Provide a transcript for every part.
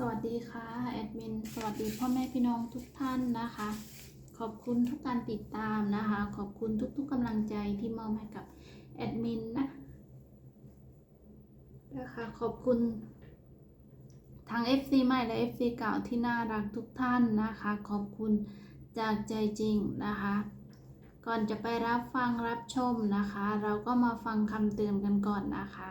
สวัสดีค่ะแอดมินสวัสดีพ่อแม่พี่น้องทุกท่านนะคะ ขอบคุณทุกการติดตามนะคะ ขอบคุณทุกๆกำลังใจที่มอบให้กับแอดมินนะนะคะขอบคุณทั้ง FC ใหม่และ FC เก่าที่น่ารักทุกท่านนะคะ ขอบคุณจากใจจริงนะคะ ก่อนจะไปรับฟังรับชมนะคะ เราก็มาฟังคำเตือนกันก่อนนะคะ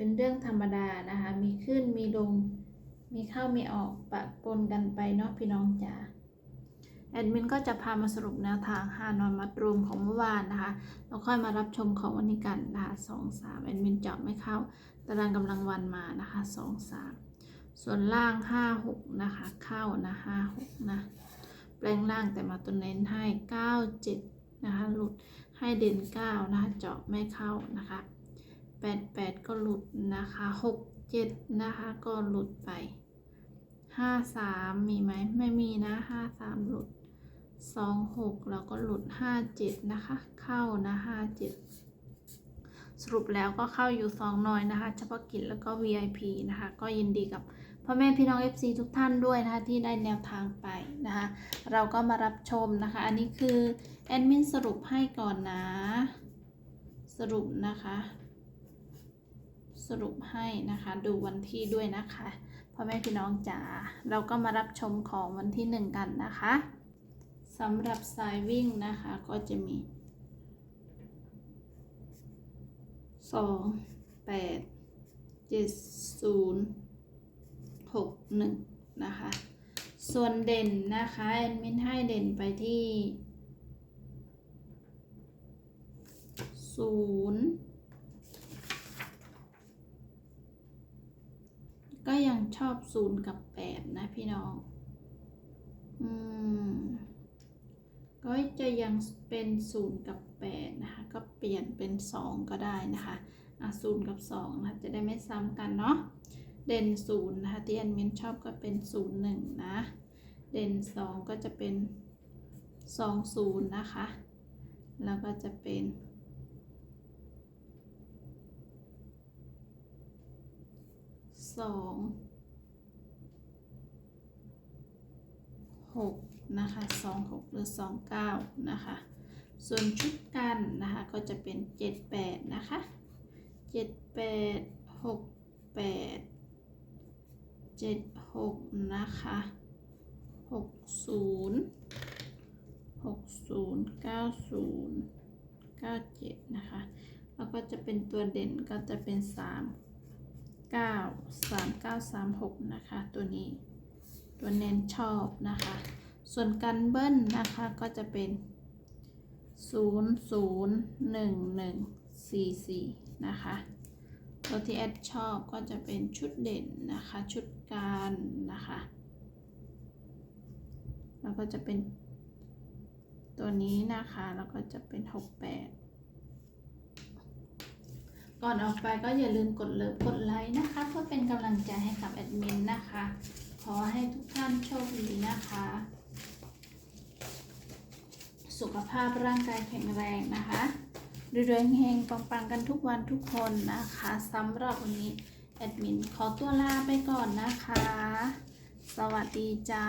เป็นเรื่องธรรมดานะคะ มีขึ้นมีลง มีเข้ามีออกปะปนกันไปเนาะพี่น้องจ๋าแอดมินก็จะพามาสรุปแนวทางห้านอนมัดรวมของเมื่อวานนะคะแล้วค่อยมารับชมของวันนี้กันนะคะสองสามแอดมินเจาะไม่เข้า ตารางกำลังวันมานะคะสองสามส่วนล่างห้าหกนะคะ เข้านะห้าหกนะแปลงล่างแต่มาตัวเน้นให้เก้าเจ็ดนะคะหลุดให้เด่นเก้านะคะเจาะไม่เข้านะคะ แปดแปดก็หลุดนะคะหกเจ็ดนะคะก็หลุดไปห้าสามมีไหมไม่มีนะห้าสามหลุดสองหกแล้วก็หลุดห้าเจ็ดนะคะ เข้านะห้าเจ็ดสรุปแล้วก็เข้าอยู่สองหน่อยนะคะ เฉพาะกิจแล้วก็ VIP นะคะ ก็ยินดีกับพ่อแม่พี่น้อง FC ทุกท่านด้วยนะคะที่ได้แนวทางไปนะคะ เราก็มารับชมนะคะ อันนี้คือแอดมินสรุปให้ก่อนนะ สรุปนะคะ สรุปให้นะคะ ดูวันที่ด้วยนะคะพ่อแม่พี่น้องจ๋าเราก็มารับชมของวันที่หนึ่งกันนะคะสำหรับสายวิ่งนะคะก็จะมีสองแปดเจ็ดศูนย์หกหนึ่งนะคะ ส่วนเด่นนะคะแอดมินให้เด่นไปที่ศูนย์ก็ยัง ชอบศูนย์กับแปดนะพี่น้อง อืม ก็จะยังเป็นศูนย์กับแปดนะคะ ก็เปลี่ยนเป็นสองก็ได้นะคะอะศูนย์กับสองนะคะจะได้ไม่ซ้ำกันเนาะ เด่นศูนย์นะคะที่แอดมินชอบก็เป็นศูนย์หนึ่งนะ เด่นสองก็จะเป็นสองศูนย์นะคะ แล้วก็จะเป็นสอง หกนะคะสองหกหรือสองเก้านะคะ ส่วนชุดกันนะคะก็จะเป็นเจ็ดแปดนะคะเจ็ดแปดหกแปดเจ็ดหกนะคะหกศูนย์หกศูนย์เก้าศูนย์เก้าเจ็ดนะคะ แล้วก็จะเป็นตัวเด่นก็จะเป็นสามเก้าสามเก้าสามหกนะคะ ตัวนี้ ตัวเน้นชอบนะคะ ส่วนกันเบิ้ลนะคะก็จะเป็นศูนย์ศูนะคะตัวที่แอดชอบก็จะเป็นชุดเด่นนะคะ ชุดการนะคะ แล้วก็จะเป็นตัวนี้นะคะ แล้วก็จะเป็น 68 ก่อนออกไปก็อย่าลืมกดเลิฟกดไลค์นะคะ เพื่อเป็นกำลังใจให้กับแอดมินนะคะ อให้ทุกท่านโชคดีนะคะ สุขภาพร่างกายแข็งแรงนะคะเรืองเฮงปังๆกันทุกวันทุกคนนะคะสำหรับวันนี้แอดมินขอตัวลาไปก่อนนะคะ สวัสดีจ้า